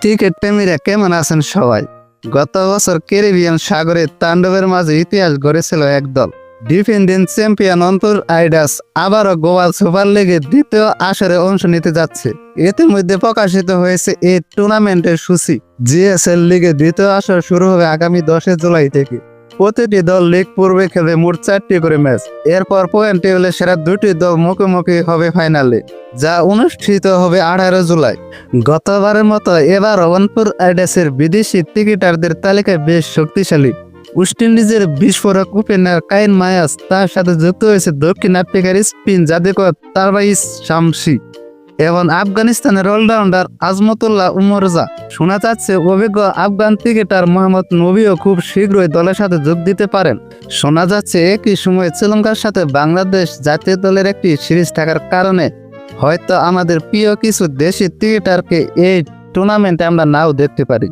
Cricket প্রেমীরা কেমন আছেন সবাই? গত বছর ক্যারিবিয়ান সাগরে তাণ্ডবের মাঝে ইতিহাস গড়েছিল একদল ডিফেন্ডিং চ্যাম্পিয়ন অন্তর আইডাস আবারও গোয়াল সুপার লিগে দ্বিতীয় আসরে অংশ নিতে যাচ্ছে। ইতিমধ্যে প্রকাশিত হয়েছে এই টুর্নামেন্টের সূচি। জিএসএল লিগে দ্বিতীয় আসর শুরু হবে আগামী দশে জুলাই থেকে। প্রতিটি দল লিগ পূর্বে খেলে মোট চারটি করে ম্যাচ এরপর পয়েন্ট টেবিলে সেরা দুটি দল মুখোমুখি হবে ফাইনালে যা অনুষ্ঠিত হবে আঠারো জুলাই। গতবারের মতো এবার রবনপুর আইডাসের বিদেশি টিকিটারদের তালিকায় বেশ শক্তিশালী। ওয়েস্ট ইন্ডিজের বিস্ফোরক ওপেনার কাইন মায়াস তার সাথে যুক্ত হয়েছে দক্ষিণ আফ্রিকার স্পিন জাদুকর তারবাইস শামসি। এবং আফগানিস্তানের অলরাউন্ডার আজমতুল্লাহ উমরজা। শোনা যাচ্ছে, অভিজ্ঞ আফগান ক্রিকেটার মোহাম্মদ নবীও খুব শীঘ্রই দলের সাথে যোগ দিতে পারেন। শোনা যাচ্ছে, একই সময় শ্রীলঙ্কার সাথে বাংলাদেশ জাতীয় দলের একটি সিরিজ থাকার কারণে হয়তো আমাদের প্রিয় কিছু দেশি ক্রিকেটারকে এই টুর্নামেন্টে আমরা নাও দেখতে পারি।